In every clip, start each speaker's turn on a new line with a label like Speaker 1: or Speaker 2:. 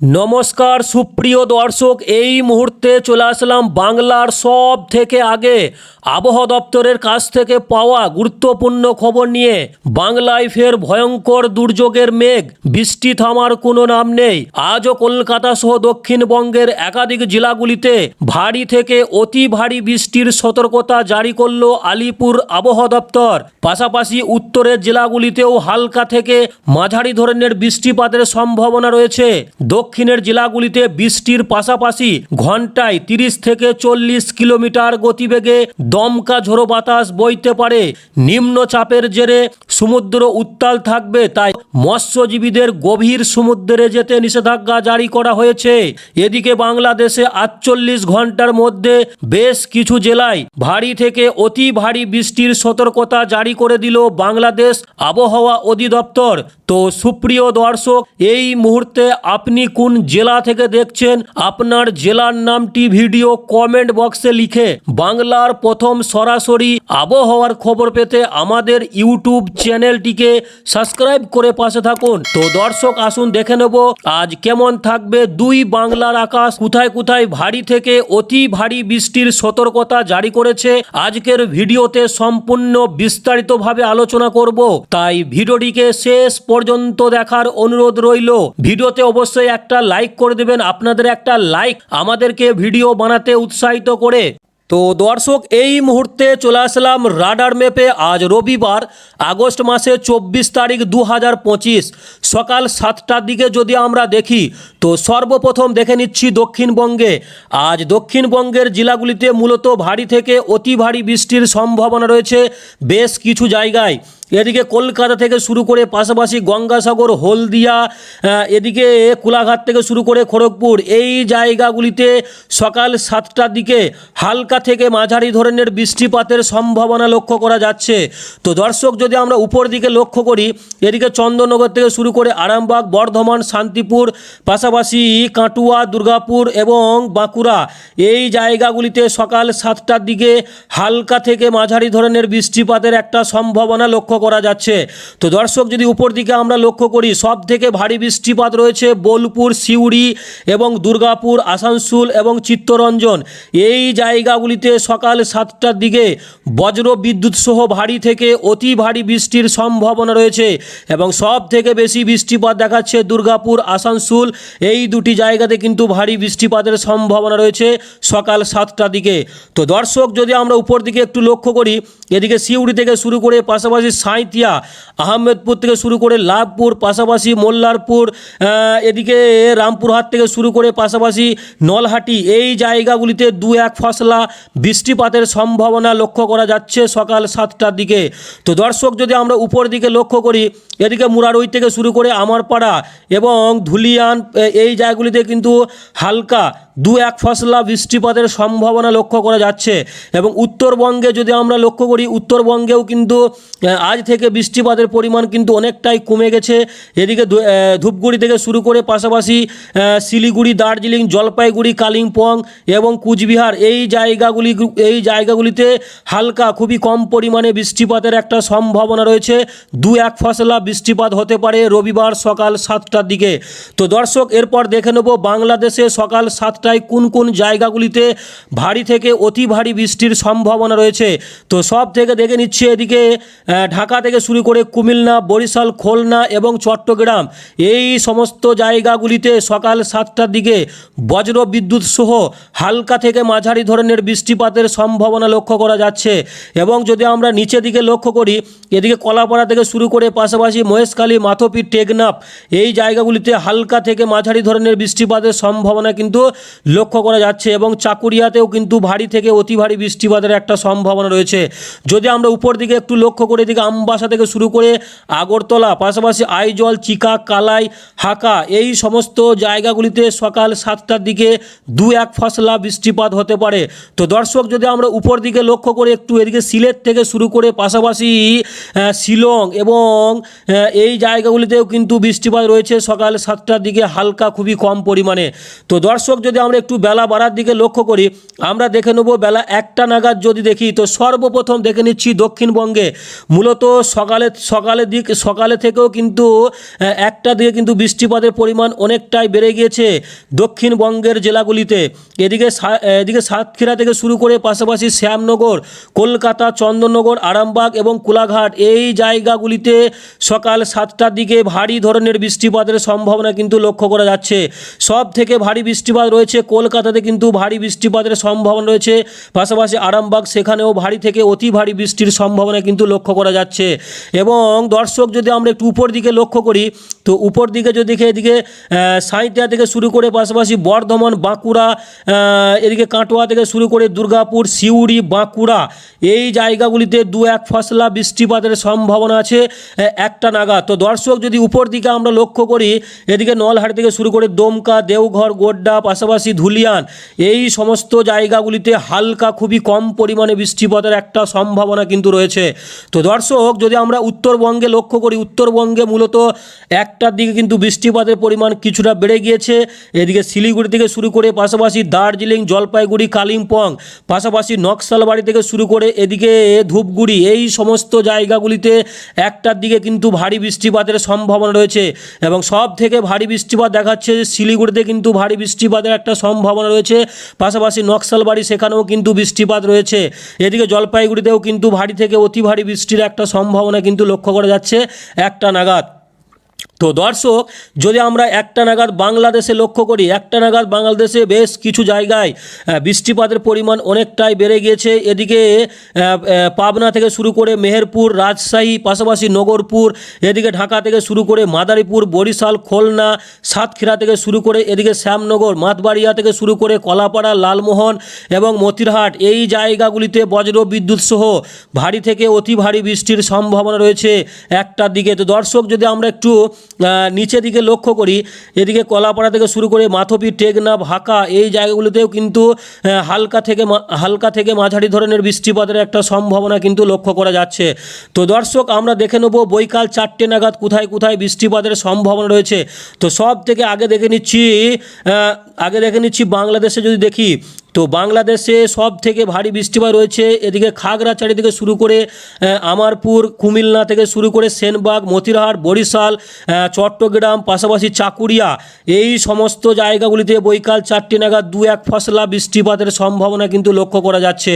Speaker 1: নমস্কার, সুপ্রিয় দর্শক, এই মুহূর্তে চলে আসলাম বাংলার সব থেকে আগে আবহাওয়া দপ্তরের কাছ থেকে পাওয়া গুরুত্বপূর্ণ খবর নিয়ে বাংলায় ফের ভয়ঙ্কর দুর্যোগের মেঘ, বৃষ্টি থামার কোনো নাম নেই। আজও কলকাতা সহ দক্ষিণবঙ্গের একাধিক জেলাগুলিতে ভারী থেকে অতি ভারী বৃষ্টির সতর্কতা জারি করল আলিপুর আবহাওয়া দপ্তর। পাশাপাশি উত্তরের জেলাগুলিতেও হালকা থেকে মাঝারি ধরনের বৃষ্টিপাতের সম্ভাবনা রয়েছে। দক্ষিণের জেলাগুলিতে বৃষ্টির পাশাপাশি ঘন্টায় তিরিশ থেকে চল্লিশ কিলোমিটার গতিবেগে দমকা ঝোড়ো বাতাস বইতে পারে। নিম্নচাপের জেরে সমুদ্র উত্তাল থাকবে, তাই মৎস্যজীবীদের গভীর সমুদ্রে যেতে নিষেধাজ্ঞা জারি করা হয়েছে। এদিকে বাংলাদেশে আটচল্লিশ ঘণ্টার মধ্যে বেশ কিছু জেলায় ভারী থেকে অতি ভারী বৃষ্টির সতর্কতা জারি করে দিল বাংলাদেশ আবহাওয়া অধিদপ্তর। তো সুপ্রিয় দর্শক, এই মুহূর্তে আপনি কোন জেলা থেকে দেখছেন? আপনার জেলার নামটি ভিডিও কমেন্ট বক্সে লিখে বাংলার প্রথম সরাসরি আবহাওয়ার খবর পেতে আমাদের ইউটিউব চ্যানেলটিকে সাবস্ক্রাইব করে পাশে থাকুন। তো দর্শক, আসুন দেখে নেব আজ কেমন থাকবে দুই বাংলার আকাশ। কোথায় কোথায় ভারী থেকে অতি ভারী বৃষ্টির সতর্কতা জারি করেছে। আজকের ভিডিওতে সম্পূর্ণ বিস্তারিতভাবে আলোচনা করব। তাই ভিডিওটিকে শেষ পর্যন্ত দেখার অনুরোধ রইল। ভিডিওতে অবশ্যই একটা লাইক করে দেবেন। আপনাদের একটা লাইক আমাদেরকে ভিডিও বানাতে উৎসাহিত করে। তো দর্শক, এই মুহূর্তে চলে আসলাম রাডার ম্যাপে। আজ রবিবার, আগস্ট মাসে চব্বিশ তারিখ দু হাজার পঁচিশ, সকাল সাতটার দিকে যদি আমরা দেখি, তো সর্বপ্রথম দেখে নিচ্ছি দক্ষিণবঙ্গে। আজ দক্ষিণবঙ্গের জেলাগুলিতে মূলত ভারী থেকে অতি ভারী বৃষ্টির সম্ভাবনা রয়েছে বেশ কিছু জায়গায়। এদিকে কলকাতা থেকে শুরু করে পাশাপাশি গঙ্গাসাগর, হলদিয়া এদিকে কোলাঘাট থেকে শুরু করে খড়গপুর, এই জায়গাগুলিতে সকাল সাতটার দিকে হালকা থেকে মাঝারি ধরনের বৃষ্টিপাতের সম্ভাবনা লক্ষ্য করা যাচ্ছে। তো দর্শক, যদি আমরা উপর দিকে লক্ষ্য করি, এদিকে চন্দননগর থেকে শুরু করে আরামবাগ, বর্ধমান, শান্তিপুর, পাশাপাশি কাটুয়া, দুর্গাপুর এবং বাঁকুড়া, এই জায়গাগুলিতে সকাল সাতটার দিকে হালকা থেকে মাঝারি ধরনের বৃষ্টিপাতের একটা সম্ভাবনা লক্ষ্য করা যাচ্ছে। তো দর্শক, যদি উপর দিকে আমরা লক্ষ্য করি সব থেকে ভারী বৃষ্টিপাত রয়েছে বোলপুর, সিউড়ি এবং দুর্গাপুর, আসানসোল এবং চিত্তরঞ্জন। এই জায়গাগুলিতে সকাল সাতটার দিকে বজ্র বিদ্যুৎ সহ ভারী থেকে অতি ভারী বৃষ্টির সম্ভাবনা রয়েছে এবং সব থেকে বেশি বৃষ্টিপাত দেখাচ্ছে দুর্গাপুর, আসানসোল। এই দুটি জায়গাতে কিন্তু ভারী বৃষ্টিপাতের সম্ভাবনা রয়েছে সকাল সাতটার দিকে। তো দর্শক, যদি আমরা উপর দিকে একটু লক্ষ্য করি, এদিকে সিউড়ি থেকে শুরু করে পাশাপাশি সাঁইতিয়া আহমেদপুর থেকে শুরু করে লাভপুর, পাশাপাশি মোল্লারপুর এদিকে রামপুরহাট থেকে শুরু করে পাশাপাশি নলহাটি, এই জায়গাগুলিতে দু এক ফসলা বৃষ্টিপাতের সম্ভাবনা লক্ষ্য করা যাচ্ছে সকাল সাতটার দিকে। তো দর্শক, যদি আমরা উপর দিকে লক্ষ্য করি এদিকে মুরারই থেকে শুরু করে আমারপাড়া এবং ধুলিয়ান এই জায়গাগুলিতে কিন্তু হালকা দু এক ফসলা বৃষ্টিপাতের সম্ভাবনা লক্ষ্য করা যাচ্ছে এবং উত্তরবঙ্গে যদি আমরা লক্ষ্য করি, উত্তরবঙ্গেও কিন্তু আজ থেকে বৃষ্টিপাতের পরিমাণ কিন্তু অনেকটাই কমে গেছে। এদিকে ধূপগুড়ি থেকে শুরু করে পাশাপাশি শিলিগুড়ি, দার্জিলিং, জলপাইগুড়ি, কালিম্পং এবং কুচবিহার এই জায়গাগুলি, এই জায়গাগুলিতে হালকা খুবই কম পরিমাণে বৃষ্টিপাতের একটা সম্ভাবনা রয়েছে। দু এক ফসলা বৃষ্টিপাত হতে পারে রবিবার সকাল সাতটার দিকে। তো দর্শক, এরপর দেখে নেব বাংলাদেশে সকাল সাতটায় কোন কোন জায়গাগুলিতে ভারী থেকে অতি ভারী বৃষ্টির সম্ভাবনা রয়েছে। তো সব থেকে দেখে নিচ্ছে এদিকে ঢাকা থেকে শুরু করে কুমিল্লা, বরিশাল, খুলনা এবং চট্টগ্রাম। এই সমস্ত জায়গাগুলিতে সকাল সাতটার দিকে বজ্র বিদ্যুৎ সহ হালকা থেকে মাঝারি ধরনের বৃষ্টিপাতের সম্ভাবনা লক্ষ্য করা যাচ্ছে। এবং যদি আমরা নিচের দিকে লক্ষ্য করি, এদিকে কলাপাড়া থেকে শুরু করে পাশাপাশি মহেশখালী, মাথপি, টেকনাফ এই জায়গাগুলিতে হালকা থেকে মাঝারি ধরনের বৃষ্টিপাতের সম্ভাবনা কিন্তু লক্ষ্য করা যাচ্ছে এবং চাকুরিয়াতেও কিন্তু ভারী থেকে অতি ভারী বৃষ্টিপাতের একটা সম্ভাবনা রয়েছে। যদি আমরা উপর দিকে একটু লক্ষ্য করে এদিকে আমবাসা থেকে শুরু করে আগরতলা, পাশাপাশি আইজল, চিকা, কালাই, হাকা এই সমস্ত জায়গাগুলিতে সকাল সাতটার দিকে দু এক ফসলা বৃষ্টিপাত হতে পারে। তো দর্শক, যদি আমরা উপর দিকে লক্ষ্য করে একটু এদিকে সিলেট থেকে শুরু করে পাশাপাশি শিলং এবং এই জায়গাগুলিতেও কিন্তু বৃষ্টিপাত রয়েছে। সকাল সাতটার দিকে হালকা খুবই কম পরিমাণে। তো দর্শক, যদি আমরা একটু বেলা বাড়ার দিকে লক্ষ্য করি, আমরা দেখে নেব বেলা একটা নাগাদ যদি দেখি, তো সর্বপ্রথম দেখে নিচ্ছি দক্ষিণবঙ্গে। মূলত সকালে সকালের দিক, সকালে থেকেও কিন্তু একটা দিকে কিন্তু বৃষ্টিপাতের পরিমাণ অনেকটাই বেড়ে গিয়েছে দক্ষিণবঙ্গের জেলাগুলিতে। এদিকে এদিকে সাতক্ষীরা থেকে শুরু করে পাশাপাশি শ্যামনগর, কলকাতা, চন্দননগর, আরামবাগ এবং কোলাঘাট, এই জায়গাগুলিতে সকাল সাতটার দিকে ভারী ধরনের বৃষ্টিপাতের সম্ভাবনা কিন্তু লক্ষ্য করা যাচ্ছে। সব থেকে ভারী বৃষ্টিপাত রয়েছে কলকাতাতে কিন্তু ভারী বৃষ্টিপাতের সম্ভাবনা রয়েছে। পাশাপাশি আরামবাগ সেখানেও ভারী থেকে অতি ভারী বৃষ্টির সম্ভাবনা কিন্তু লক্ষ্য করা যাচ্ছে। এবং দর্শক যদি আমরা একটু উপর দিকে লক্ষ্য করি তো উপর দিকে যদি এদিকে সাঁইতিয়া থেকে শুরু করে পাশাপাশি বর্ধমান বাঁকুড়া এদিকে কাটোয়া থেকে শুরু করে দুর্গাপুর সিউড়ি বাঁকুড়া এই জায়গাগুলিতে দু এক ফসলা বৃষ্টিপাতের সম্ভাবনা আছে। আহ, একটা নাগাদ। তো দর্শক, যদি উপর দিকে আমরা লক্ষ্য করি, এদিকে নলহাট থেকে শুরু করে দমকা, দেওঘর, গোড্ডা, পাশাপাশি ধুলিয়ান, এই সমস্ত জায়গাগুলিতে হালকা, খুবই কম পরিমাণে বৃষ্টিপাতের একটা সম্ভাবনা কিন্তু রয়েছে। তো দর্শক, যদি আমরা উত্তরবঙ্গে লক্ষ্য করি, উত্তরবঙ্গে মূলত একটার দিকে কিন্তু বৃষ্টিপাতের পরিমাণ কিছুটা বেড়ে গিয়েছে। এদিকে শিলিগুড়ি থেকে শুরু করে, পাশাপাশি দার্জিলিং, জলপাইগুড়ি, কালিম্পং, পাশাপাশি নকশালবাড়ি থেকে শুরু করে, এদিকে ধূপগুড়ি, এই সমস্ত জায়গাগুলিতে একটার দিকে কিন্তু ভারী বৃষ্টিপাতের সম্ভাবনা রয়েছে এবং সব থেকে ভারী বৃষ্টিপাত দেখাচ্ছে যে শিলিগুড়িতে কিন্তু ভারী বৃষ্টিপাতের একটা সম্ভাবনা রয়েছে। পাশাপাশি নকশালবাড়ি সেখানেও কিন্তু বৃষ্টিপাত রয়েছে। এদিকে জলপাইগুড়িতেও কিন্তু ভারী থেকে অতি ভারী বৃষ্টির একটা সম্ভাবনা কিন্তু লক্ষ্য করা যাচ্ছে। একটা নাগাদ। তো দর্শক, যদি আমরা একটা নাগাদ বাংলাদেশে লক্ষ্য করি, একটা নাগাদ বাংলাদেশে বেশ কিছু জায়গায় বৃষ্টিপাতের পরিমাণ অনেকটাই বেড়ে গিয়েছে। এদিকে পাবনা থেকে শুরু করে মেহেরপুর, রাজশাহী, পাশাপাশি নগরপুর, এদিকে ঢাকা থেকে শুরু করে মাদারীপুর, বরিশাল, খুলনা, সাতক্ষীরা থেকে শুরু করে এদিকে শ্যামনগর, মাতবাড়িয়া থেকে শুরু করে কলাপাড়া, লালমোহন এবং মতিরহাট এই জায়গাগুলিতে বজ্র বিদ্যুৎ সহ ভারী থেকে অতি ভারী বৃষ্টির সম্ভাবনা রয়েছে একটার দিকে। তো দর্শক, যদি আমরা একটু নিচের দিকে লক্ষ্য করি, এদিকে কলাপাড়া থেকে শুরু করে মাথপি, টেকনাফ, হাকা, এই জায়গাগুলিতেও কিন্তু হালকা থেকে হালকা থেকে মাঝারি ধরনের বৃষ্টিপাতের একটা সম্ভাবনা কিন্তু লক্ষ্য করা যাচ্ছে। তো দর্শক, আমরা দেখে নেব বৈকাল চারটে নাগাদ কোথায় কোথায় বৃষ্টিপাতের সম্ভাবনা রয়েছে। তো সব থেকে আগে দেখে নিচ্ছি আগে দেখে নিচ্ছি বাংলাদেশে যদি দেখি তো বাংলাদেশে সব থেকে ভারী বৃষ্টিপাত রয়েছে। এদিকে খাগড়াছড়ি থেকে শুরু করে আমারপুর, কুমিল্লা থেকে শুরু করে সেনবাগ, মতিরহাট, বরিশাল চট্টগ্রাম, পাশাপাশি চাকুরিয়া। এই সমস্ত জায়গাগুলিতে বৈকাল চারটি নাগাদ দু এক ফসলা বৃষ্টিপাতের সম্ভাবনা কিন্তু লক্ষ্য করা যাচ্ছে।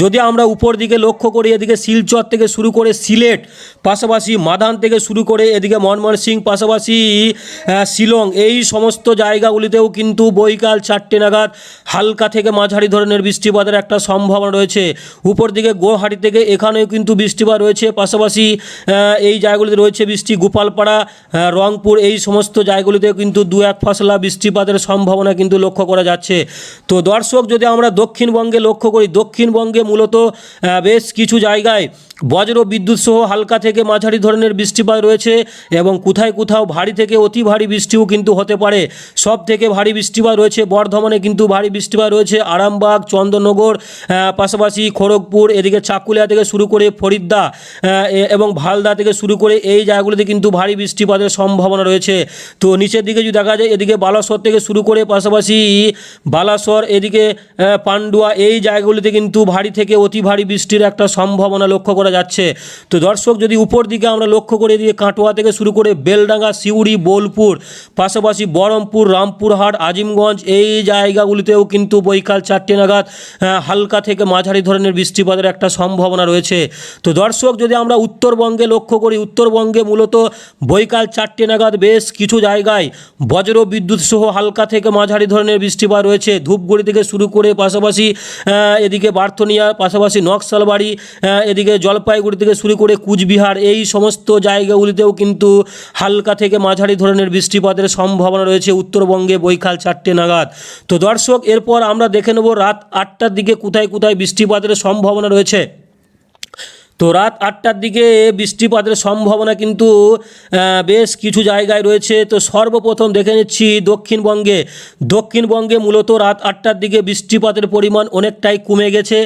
Speaker 1: যদি আমরা উপর দিকে লক্ষ্য করি, এদিকে শিলচর থেকে শুরু করে সিলেট, পাশাপাশি মাদান থেকে শুরু করে এদিকে ময়মনসিং পাশাপাশি শিলং, এই সমস্ত জায়গাগুলিতেও কিন্তু বৈকাল চারটে নাগাদ হালকা থেকে মাঝারি ধরনের বৃষ্টিপাতের একটা সম্ভাবনা রয়েছে। উপর দিকে গুয়াহাটি থেকে এখানেও কিন্তু বৃষ্টিপাত রয়েছে। পাশাপাশি এই জায়গাগুলিতে রয়েছে বৃষ্টি গোপালপাড়া রংপুর, এই সমস্ত জায়গাগুলিতেও কিন্তু দু এক ফসলা বৃষ্টিপাতের সম্ভাবনা কিন্তু লক্ষ্য করা যাচ্ছে। তো দর্শক, যদি আমরা দক্ষিণবঙ্গে লক্ষ্য করি, দক্ষিণবঙ্গে মূলত বেশ কিছু জায়গায় বজ্র বিদ্যুৎ সহ হালকা থেকে মাঝারি ধরনের বৃষ্টিপাত রয়েছে এবং কোথায় কোথাও ভারী থেকে অতি ভারী বৃষ্টিও কিন্তু হতে পারে। সব থেকে ভারী বৃষ্টিপাত রয়েছে, বর্ধমানে কিন্তু ভারী বৃষ্টিপাত রয়েছে। আরামবাগ চন্দ্রনগর পাশাপাশি খড়গপুর, এদিকে চাকুলিয়া থেকে শুরু করে ফরিদ্দা এবং ভালদা থেকে শুরু করে এই জায়গাগুলিতে কিন্তু ভারী বৃষ্টিপাতের সম্ভাবনা রয়েছে। তো নিচের দিকে যদি দেখা যায়, এদিকে বালাসর থেকে শুরু করে পাশাপাশি বালাসর, এদিকে পান্ডুয়া, এই জায়গাগুলিতে কিন্তু ভারী থেকে অতি ভারী বৃষ্টির একটা সম্ভাবনা লক্ষ্য করা যাচ্ছে। তো দর্শক, যদি উপর দিকে আমরা লক্ষ্য করে দিয়ে কাটোয়া থেকে শুরু করে বেলডাঙ্গা, সিউড়ি, বোলপুর, পাশাপাশি বহরমপুর, রামপুরহাট, আজিমগঞ্জ, এই জায়গাগুলিতেও কিন্তু বৈকাল চারটে নাগাদ হালকা থেকে মাঝারি ধরনের বৃষ্টিপাতের একটা সম্ভাবনা রয়েছে। তো দর্শক, যদি আমরা উত্তরবঙ্গে লক্ষ্য করি, উত্তরবঙ্গে মূলত বৈকাল চারটে নাগাদ বেশ কিছু জায়গায় বজ্র বিদ্যুৎ সহ হালকা থেকে মাঝারি ধরনের বৃষ্টিপাত রয়েছে। ধূপগুড়ি থেকে শুরু করে পাশাপাশি এদিকে বার্থনিয়া পাশাপাশি নকশালবাড়ি এদিকে জলপাইগুড়ি থেকে শুরু করে কুচবিহার, এই সমস্ত জায়গাগুলিতেও কিন্তু হালকা থেকে মাঝারি ধরনের বৃষ্টিপাতের সম্ভাবনা রয়েছে উত্তরবঙ্গে বৈকাল চারটে নাগাদ। তো দর্শক, এরপর আমরা দেখে নেব রাত আটটার দিকে কোথায় কোথায় বৃষ্টিপাতের সম্ভাবনা রয়েছে। তো রাত আটটার দিকে বৃষ্টিপাতের সম্ভাবনা কিন্তু বেশ কিছু জায়গায় রয়েছে। তো সর্বপ্রথম দেখে নিচ্ছি দক্ষিণবঙ্গে। দক্ষিণবঙ্গে মূলত রাত আটটার দিকে বৃষ্টিপাতের পরিমাণ অনেকটাই কমে গেছে।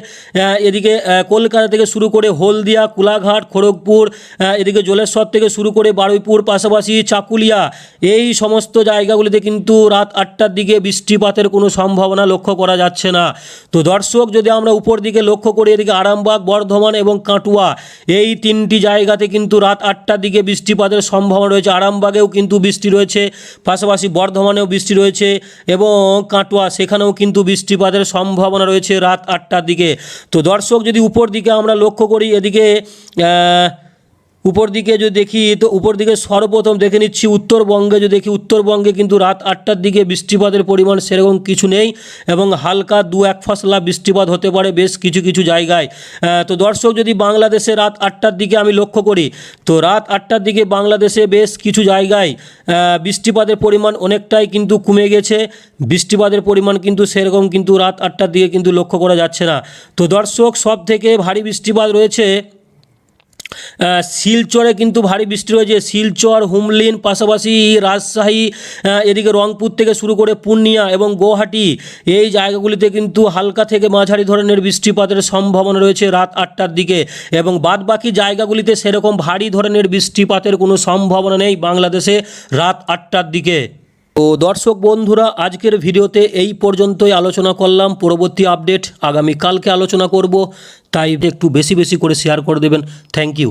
Speaker 1: এদিকে কলকাতা থেকে শুরু করে হলদিয়া, কোলাঘাট, খড়গপুর এদিকে জলেশ্বর থেকে শুরু করে বারুইপুর, পাশাপাশি চাকুলিয়া, এই সমস্ত জায়গাগুলিতে কিন্তু রাত আটটার দিকে বৃষ্টিপাতের কোনো সম্ভাবনা লক্ষ্য করা যাচ্ছে না। তো দর্শক, যদি আমরা উপর দিকে লক্ষ্য করি, এদিকে আরামবাগ, বর্ধমান এবং কাটুয়া এই তিনটি জায়গাতে কিন্তু রাত আটটার দিকে বৃষ্টিপাতের সম্ভাবনা রয়েছে। আরামবাগেও কিন্তু বৃষ্টি রয়েছে, পাশাপাশি বর্ধমানেও বৃষ্টি রয়েছে এবং কাটোয়া, সেখানেও কিন্তু বৃষ্টিপাতের সম্ভাবনা রয়েছে রাত আটটার দিকে। তো দর্শক, যদি উপর দিকে আমরা লক্ষ্য করি, এদিকে উপর দিকে যদি দেখি, তো উপর দিকে সর্বপ্রথম দেখে নিচ্ছি, উত্তরবঙ্গে যদি দেখি, উত্তরবঙ্গে কিন্তু রাত আটটার দিকে বৃষ্টিপাতের পরিমাণ সেরকম কিছু নেই এবং হালকা দু এক ফসলা বৃষ্টিপাত হতে পারে বেশ কিছু কিছু জায়গায়। তো দর্শক, যদি বাংলাদেশে রাত আটটার দিকে আমি লক্ষ্য করি, তো রাত আটটার দিকে বাংলাদেশে বেশ কিছু জায়গায় বৃষ্টিপাতের পরিমাণ অনেকটাই কিন্তু কমে গেছে। বৃষ্টিপাতের পরিমাণ কিন্তু সেরকম কিন্তু রাত আটটার দিকে কিন্তু লক্ষ্য করা যাচ্ছে না। তো দর্শক সব থেকে ভারী বৃষ্টিপাত রয়েছে শিলচরে কিন্তু ভারী বৃষ্টি রয়েছে। শিলচর, হুমলিন, পাশাপাশি রাজশাহী এদিকে রংপুর থেকে শুরু করে পূর্ণিয়া এবং গুয়াহাটি এই জায়গাগুলিতে কিন্তু হালকা থেকে মাঝারি ধরনের বৃষ্টিপাতের সম্ভাবনা রয়েছে রাত আটটার দিকে এবং বাদ বাকি জায়গাগুলিতে সেরকম ভারী ধরনের বৃষ্টিপাতের কোনো সম্ভাবনা নেই বাংলাদেশে রাত আটটার দিকে। তো দর্শক বন্ধুরা, আজকের ভিডিওতে এই পর্যন্তই আলোচনা করলাম। পরবর্তী আপডেট আগামী কালকে আলোচনা করব। তাই একটু বেশি বেশি করে শেয়ার করে দেবেন। Thank you